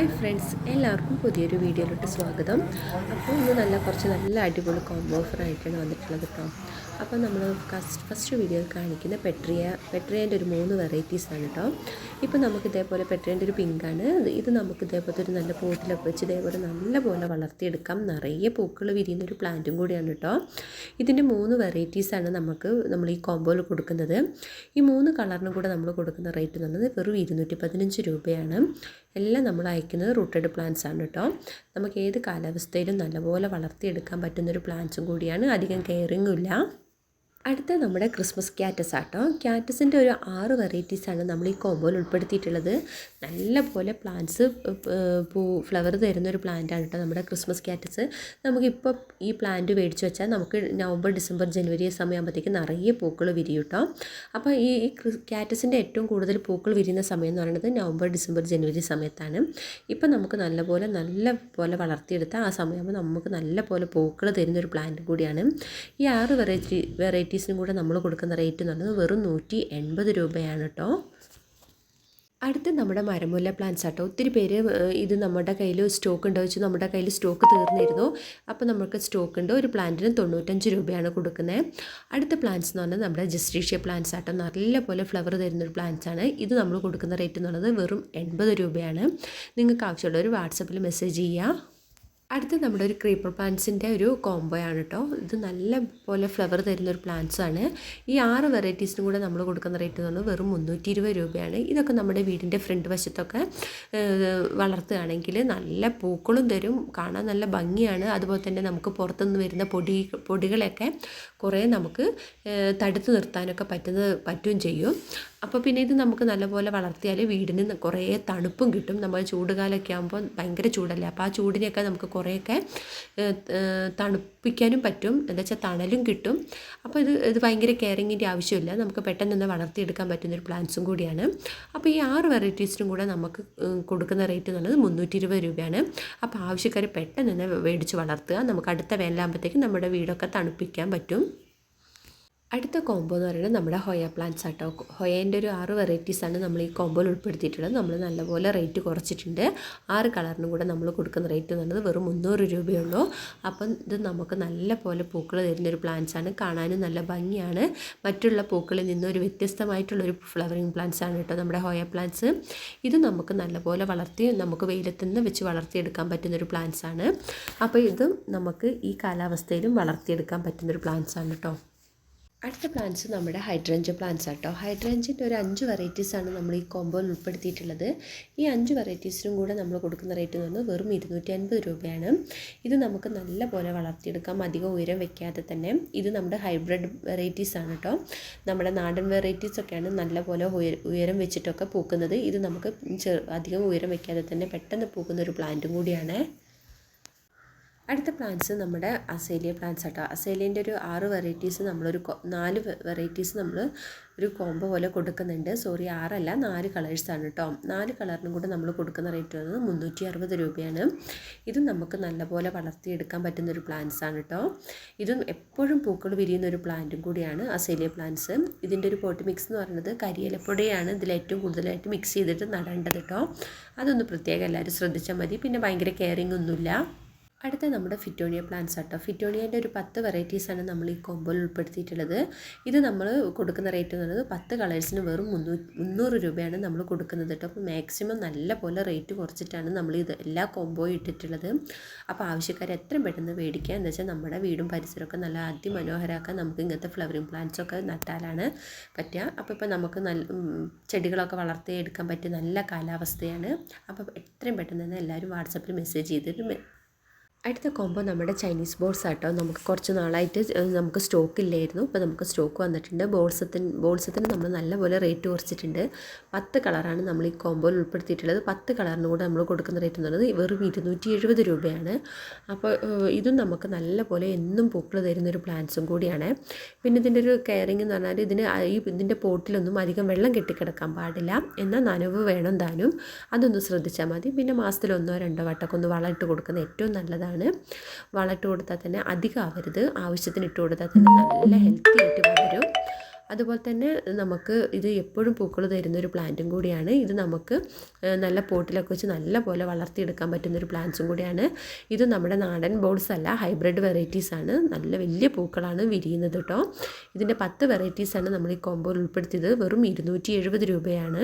Hi friends എല്ലാവർക്കും പുതിയൊരു വീഡിയോയിലോട്ട് സ്വാഗതം. അപ്പോൾ ഇന്ന് നല്ല കുറച്ച് നല്ല അടിപൊളി കോംബോ ഓഫർ ആയിട്ടാണ് വന്നിട്ടുള്ളത് കേട്ടോ അപ്പോൾ നമ്മൾ ഫസ്റ്റ് ഫസ്റ്റ് വീഡിയോയിൽ കാണിക്കുന്ന പെട്രിയ പെട്രിയേന്റെ ഒരു മൂന്ന് വെറൈറ്റീസ് ആണ് കേട്ടോ ഇപ്പോൾ നമുക്ക് ഇതേപോലെ പെട്രിയേന്റെ ഒരു പിങ്കാണ് ഇത് നമുക്ക് ഇതേപോലത്തെ ഒരു നല്ല പോട്ടിലൊക്കെ വെച്ച് ഇതേപോലെ നല്ല പോലെ വളർത്തിയെടുക്കാം. നിറയെ പൂക്കൾ വിരിയുന്ന ഒരു പ്ലാന്റും കൂടിയാണ് കേട്ടോ ഇതിന്റെ മൂന്ന് വെറൈറ്റീസാണ് നമുക്ക് നമ്മൾ ഈ കോംബോയിൽ കൊടുക്കുന്നത്. ഈ മൂന്ന് കളറിനും കൂടെ നമ്മൾ കൊടുക്കുന്ന റേറ്റ് എന്ന് പറയുന്നത് വെറും ഇരുന്നൂറ്റി പതിനഞ്ച് രൂപയാണ്. എല്ലാം നമ്മൾ അയക്കുന്നത് റൂട്ടഡ് പ്ലാന്റ്സ് ആണ് കേട്ടോ നമുക്ക് ഏത് കാലാവസ്ഥയിലും നല്ലപോലെ വളർത്തിയെടുക്കാൻ പറ്റുന്നൊരു പ്ലാന്റ്സും കൂടിയാണ്. അധികം കെയറിങ്ങും ഇല്ല. അടുത്ത നമ്മുടെ ക്രിസ്മസ് ക്യാറ്റസ് ആട്ടോ. ക്യാറ്റസിന്റെ ഒരു ആറ് വെറൈറ്റീസാണ് നമ്മൾ ഈ കോമ്പോയിൽ ഉൾപ്പെടുത്തിയിട്ടുള്ളത്. നല്ല പോലെ പ്ലാന്റ്സ് പൂ ഫ്ലവർ തരുന്ന ഒരു പ്ലാന്റാണ് കേട്ടോ നമ്മുടെ ക്രിസ്മസ് ക്യാറ്റസ്. നമുക്കിപ്പോൾ ഈ പ്ലാന്റ് മേടിച്ച് വെച്ചാൽ നമുക്ക് നവംബർ ഡിസംബർ ജനുവരി സമയമാകുമ്പോഴത്തേക്ക് നിറയെ പൂക്കൾ വിരിയും കേട്ടോ അപ്പോൾ ഈ ക്യാറ്റസിന്റെ ഏറ്റവും കൂടുതൽ പൂക്കൾ വിരിയുന്ന സമയം എന്ന് പറയുന്നത് നവംബർ ഡിസംബർ ജനുവരി സമയത്താണ്. ഇപ്പോൾ നമുക്ക് നല്ല നല്ലപോലെ നല്ല പോലെ വളർത്തിയെടുത്താൽ ആ സമയമാകുമ്പോൾ നമുക്ക് നല്ല പോലെ പൂക്കൾ തരുന്ന ഒരു പ്ലാന്റ് കൂടിയാണ്. ഈ ആറ് വെറൈറ്റി വെറൈറ്റി വെറൈറ്റീസിനും കൂടെ നമ്മൾ കൊടുക്കുന്ന റേറ്റ് എന്ന് പറയുന്നത് വെറും നൂറ്റി എൺപത് രൂപയാണ് കേട്ടോ അടുത്ത് നമ്മുടെ മരമുല്ല പ്ലാന്റ്സ് ആട്ടോ. ഒത്തിരി പേര് ഇത് നമ്മുടെ കയ്യിൽ സ്റ്റോക്ക് ഉണ്ടോ വെച്ച് നമ്മുടെ കയ്യിൽ സ്റ്റോക്ക് തീർന്നിരുന്നു. അപ്പോൾ നമുക്ക് സ്റ്റോക്ക് ഉണ്ട്. ഒരു പ്ലാന്റിന് തൊണ്ണൂറ്റഞ്ച് രൂപയാണ് കൊടുക്കുന്നത് അടുത്ത പ്ലാന്റ്സ് എന്ന് പറഞ്ഞാൽ നമ്മുടെ ജസ്ട്രീഷ്യ പ്ലാന്റ്സ് ആട്ടോ. നല്ല പോലെ ഫ്ലവർ തരുന്നൊരു പ്ലാന്റ്സ് ആണ്. ഇത് നമ്മൾ കൊടുക്കുന്ന റേറ്റ് എന്ന് പറയുന്നത് വെറും എൺപത് രൂപയാണ്. നിങ്ങൾക്ക് ആവശ്യമുള്ളവർ വാട്സപ്പിൽ മെസ്സേജ് ചെയ്യുക അടുത്ത് നമ്മുടെ ഒരു ക്രീപ്പർ പ്ലാന്റ്സിന്റെ ഒരു കോംബോ ആണ് കേട്ടോ ഇത് നല്ല പോലെ ഫ്ലവർ തരുന്ന ഒരു പ്ലാന്റ്സ് ആണ്. ഈ ആറ് വെറൈറ്റീസിനും കൂടെ നമ്മൾ കൊടുക്കുന്ന റേറ്റ് എന്ന് പറഞ്ഞാൽ വെറും മുന്നൂറ്റി ഇരുപത് രൂപയാണ്. ഇതൊക്കെ നമ്മുടെ വീടിന്റെ ഫ്രണ്ട് വശത്തൊക്കെ വളർത്തുകയാണെങ്കിൽ നല്ല പൂക്കളും തരും കാണാൻ നല്ല ഭംഗിയാണ്. അതുപോലെ തന്നെ നമുക്ക് പുറത്തുനിന്ന് വരുന്ന പൊടി പൊടികളൊക്കെ കുറേ നമുക്ക് തടുത്ത് നിർത്താനൊക്കെ പറ്റുന്ന പറ്റുകയും ചെയ്യും. അപ്പോൾ പിന്നെ ഇത് നമുക്ക് നല്ലപോലെ വളർത്തിയാൽ വീടിന് കുറേ തണുപ്പും കിട്ടും. നമ്മൾ ചൂടുകാലമൊക്കെ ആകുമ്പോൾ ഭയങ്കര ചൂടല്ലേ? അപ്പോൾ ആ ചൂടിനെയൊക്കെ നമുക്ക് കുറേയൊക്കെ തണുപ്പിക്കാനും പറ്റും. എന്താ വെച്ചാൽ തണലും കിട്ടും. അപ്പോൾ ഇത് ഇത് ഭയങ്കര കെയറിങ്ങിന്റെ ആവശ്യമില്ല. നമുക്ക് പെട്ടെന്ന് തന്നെ വളർത്തിയെടുക്കാൻ പറ്റുന്നൊരു പ്ലാന്റ്സും കൂടിയാണ്. അപ്പോൾ ഈ ആറ് വെറൈറ്റീസിനും കൂടെ നമുക്ക് കൊടുക്കുന്ന റേറ്റ് എന്നുള്ളത് മുന്നൂറ്റി ഇരുപത് രൂപയാണ്. അപ്പോൾ ആവശ്യക്കാർ പെട്ടെന്ന് തന്നെ മേടിച്ച് വളർത്തുക. നമുക്ക് അടുത്ത വേനലാകുമ്പോഴത്തേക്കും നമ്മുടെ വീടൊക്കെ തണുപ്പിക്കാൻ പറ്റും. അടുത്ത കോംബോ എന്ന് പറയുന്നത് നമ്മുടെ ഹൊയ പ്ലാന്റ്സ് ആട്ടോ. ഹൊയേന്റെ ഒരു ആറ് വെറൈറ്റീസാണ് നമ്മൾ ഈ കോംബോയിൽ ഉൾപ്പെടുത്തിയിട്ടുള്ളത്. നമ്മൾ നല്ലപോലെ റേറ്റ് കുറച്ചിട്ടുണ്ട്. ആറ് കളറിനും കൂടെ നമ്മൾ കൊടുക്കുന്ന റേറ്റ് എന്ന് പറയുന്നത് വെറും മുന്നൂറ് രൂപയുള്ളൂ. അപ്പം ഇത് നമുക്ക് നല്ല പോലെ പൂക്കൾ തരുന്നൊരു ആണ്. കാണാനും നല്ല ഭംഗിയാണ്. മറ്റുള്ള പൂക്കളിൽ നിന്നൊരു വ്യത്യസ്തമായിട്ടുള്ളൊരു ഫ്ലവറിങ് പ്ലാന്റ്സ് ആണ് കേട്ടോ നമ്മുടെ ഹൊയ പ്ലാന്റ്സ് ഇത് നമുക്ക് നല്ലപോലെ വളർത്തി നമുക്ക് വെയിലത്ത് നിന്ന് വെച്ച് വളർത്തിയെടുക്കാൻ പറ്റുന്നൊരു ആണ്. അപ്പോൾ ഇത് നമുക്ക് ഈ കാലാവസ്ഥയിലും വളർത്തിയെടുക്കാൻ പറ്റുന്നൊരു ആണ് കേട്ടോ. അടുത്ത പ്ലാന്റ്സ് നമ്മുടെ ഹൈഡ്രഞ്ച് പ്ലാന്റ്സ് ആട്ടോ. ഹൈഡ്രഞ്ചിന്റെ ഒരു അഞ്ച് വെറൈറ്റീസാണ് നമ്മൾ ഈ കോമ്പോയിൽ ഉൾപ്പെടുത്തിയിട്ടുള്ളത്. ഈ അഞ്ച് വെറൈറ്റീസിനും കൂടെ നമ്മൾ കൊടുക്കുന്ന റേറ്റ് എന്ന് പറഞ്ഞാൽ വെറും ഇരുന്നൂറ്റി അൻപത് രൂപയാണ്. ഇത് നമുക്ക് നല്ല പോലെ വളർത്തിയെടുക്കാം. അധികം ഉയരം വെക്കാതെ തന്നെ. ഇത് നമ്മുടെ ഹൈബ്രിഡ് വെറൈറ്റീസ് ആണ് കേട്ടോ നമ്മുടെ നാടൻ വെറൈറ്റീസ് ഒക്കെയാണ് നല്ല പോലെ ഉയരം വെച്ചിട്ടൊക്കെ പൂക്കുന്നത്. ഇത് നമുക്ക് അധികം ഉയരം വെക്കാതെ തന്നെ പെട്ടെന്ന് പൂക്കുന്ന ഒരു പ്ലാന്റും കൂടിയാണ്. അടുത്ത പ്ലാന്റ്സ് നമ്മുടെ അസേലിയ പ്ലാന്റ്സ് ആട്ടോ. അസേലിയന്റെ ഒരു ആറ് വെറൈറ്റീസ് നമ്മളൊരു നാല് വെറൈറ്റീസ് നമ്മൾ ഒരു കോംബോ പോലെ കൊടുക്കുന്നുണ്ട്. സോറി ആറല്ല നാല് കളേഴ്സാണ് കേട്ടോ നാല് കളറിനും കൂടെ നമ്മൾ കൊടുക്കുന്ന റേറ്റ് വരുന്നത് മുന്നൂറ്റി അറുപത് രൂപയാണ്. ഇതും നമുക്ക് നല്ലപോലെ വളർത്തിയെടുക്കാൻ പറ്റുന്ന ഒരു പ്ലാന്റ്സ് ആണ് കേട്ടോ ഇതും എപ്പോഴും പൂക്കൾ വിരിയുന്ന ഒരു പ്ലാന്റും കൂടിയാണ് അസേലിയ പ്ലാന്റ്സ് ഇതിന്റെ ഒരു പോട്ട് മിക്സ് എന്ന് പറയുന്നത് കരിയിലപ്പൊടിയാണ് ഇതിൽ ഏറ്റവും കൂടുതലായിട്ട് മിക്സ് ചെയ്തിട്ട് നടേണ്ടത് കേട്ടോ അതൊന്ന് പ്രത്യേകം എല്ലാവരും ശ്രദ്ധിച്ചാൽ മതി. പിന്നെ ഭയങ്കര കെയറിങ് ഒന്നുമില്ല. അടുത്ത നമ്മുടെ ഫിറ്റോണിയ പ്ലാന്റ്സ് ആട്ടോ. ഫിറ്റോണിയേന്റെ ഒരു പത്ത് വെറൈറ്റീസാണ് നമ്മൾ ഈ കോമ്പോയിൽ ഉൾപ്പെടുത്തിയിട്ടുള്ളത്. ഇത് നമ്മൾ കൊടുക്കുന്ന റേറ്റ് എന്ന് പറയുന്നത് പത്ത് കളേഴ്സിന് വെറും മുന്നൂ മുന്നൂറ് രൂപയാണ് നമ്മൾ കൊടുക്കുന്നത് കേട്ടോ അപ്പോൾ മാക്സിമം നല്ല പോലെ റേറ്റ് കുറച്ചിട്ടാണ് നമ്മൾ ഇത് എല്ലാ കോമ്പോയും ഇട്ടിട്ടുള്ളത്. അപ്പോൾ ആവശ്യക്കാർ എത്രയും പെട്ടെന്ന് മേടിക്കുക എന്ന് വെച്ചാൽ നമ്മുടെ വീടും പരിസരമൊക്കെ നല്ല അതിമനോഹരമാക്കാൻ നമുക്ക് ഇങ്ങനത്തെ ഫ്ലവറിങ് പ്ലാന്റ്സ് ഒക്കെ നട്ടാലാണ് പറ്റുക. അപ്പോൾ ഇപ്പോൾ നമുക്ക് നല്ല ചെടികളൊക്കെ വളർത്തിയെടുക്കാൻ പറ്റിയ നല്ല കാലാവസ്ഥയാണ്. അപ്പോൾ എത്രയും പെട്ടെന്ന് തന്നെ എല്ലാവരും വാട്സപ്പിൽ മെസ്സേജ് ചെയ്തിട്ട് അടുത്ത കോംബോ നമ്മുടെ ചൈനീസ് ബോൾസ് ആട്ടോ. നമുക്ക് കുറച്ച് നാളായിട്ട് നമുക്ക് സ്റ്റോക്ക് ഇല്ലായിരുന്നു. ഇപ്പോൾ നമുക്ക് സ്റ്റോക്ക് വന്നിട്ടുണ്ട്. ബോൾസത്തിന് ബോൾസത്തിന് നമ്മൾ നല്ലപോലെ റേറ്റ് കുറച്ചിട്ടുണ്ട്. പത്ത് കളറാണ് നമ്മൾ ഈ കോംബോയിൽ ഉൾപ്പെടുത്തിയിട്ടുള്ളത്. പത്ത് കളറിന് കൂടെ നമ്മൾ കൊടുക്കുന്ന റേറ്റ് എന്ന് പറയുന്നത് വെറും ഇരുന്നൂറ്റി എഴുപത് രൂപയാണ് അപ്പോൾ ഇതും നമുക്ക് നല്ലപോലെ എന്നും പൂക്കൾ തരുന്നൊരു പ്ലാന്റ്സും കൂടിയാണ്. പിന്നെ ഇതിന്റെ ഒരു കെയറിങ് എന്ന് പറഞ്ഞാൽ ഇതിന് ഈ ഇതിന്റെ പോട്ടിലൊന്നും അധികം വെള്ളം കെട്ടിക്കിടക്കാൻ പാടില്ല. എന്നാൽ നനവ് വേണം താനും. അതൊന്ന് ശ്രദ്ധിച്ചാൽ മതി. പിന്നെ മാസത്തിൽ ഒന്നോ രണ്ടോ വട്ടമൊക്കെ ഒന്ന് ഇട്ട് കൊടുക്കുന്നത് ഏറ്റവും നല്ലതാണ് നല്ലതാണ് വളമിട്ട് കൊടുത്താൽ തന്നെ അധികം ആവരുത് ആവശ്യത്തിന് ഇട്ട് കൊടുത്താൽ തന്നെ നല്ല ഹെൽത്തി ആയിട്ട് വളരും. അതുപോലെ തന്നെ നമുക്ക് ഇത് എപ്പോഴും പൂക്കൾ തരുന്ന ഒരു പ്ലാന്റും കൂടിയാണ്. ഇത് നമുക്ക് നല്ല പോട്ടിലൊക്കെ വെച്ച് നല്ല പോലെ വളർത്തിയെടുക്കാൻ പറ്റുന്ന ഒരു പ്ലാന്റ്സും കൂടിയാണ്. ഇത് നമ്മുടെ നാടൻ ബോൾസ് അല്ല ഹൈബ്രിഡ് വെറൈറ്റീസ് ആണ്. നല്ല വലിയ പൂക്കളാണ് വിരിയുന്നത് കേട്ടോ ഇതിന്റെ പത്ത് വെറൈറ്റീസാണ് നമ്മൾ ഈ കോമ്പോയിൽ ഉൾപ്പെടുത്തിയത്. വെറും ഇരുന്നൂറ്റി രൂപയാണ്.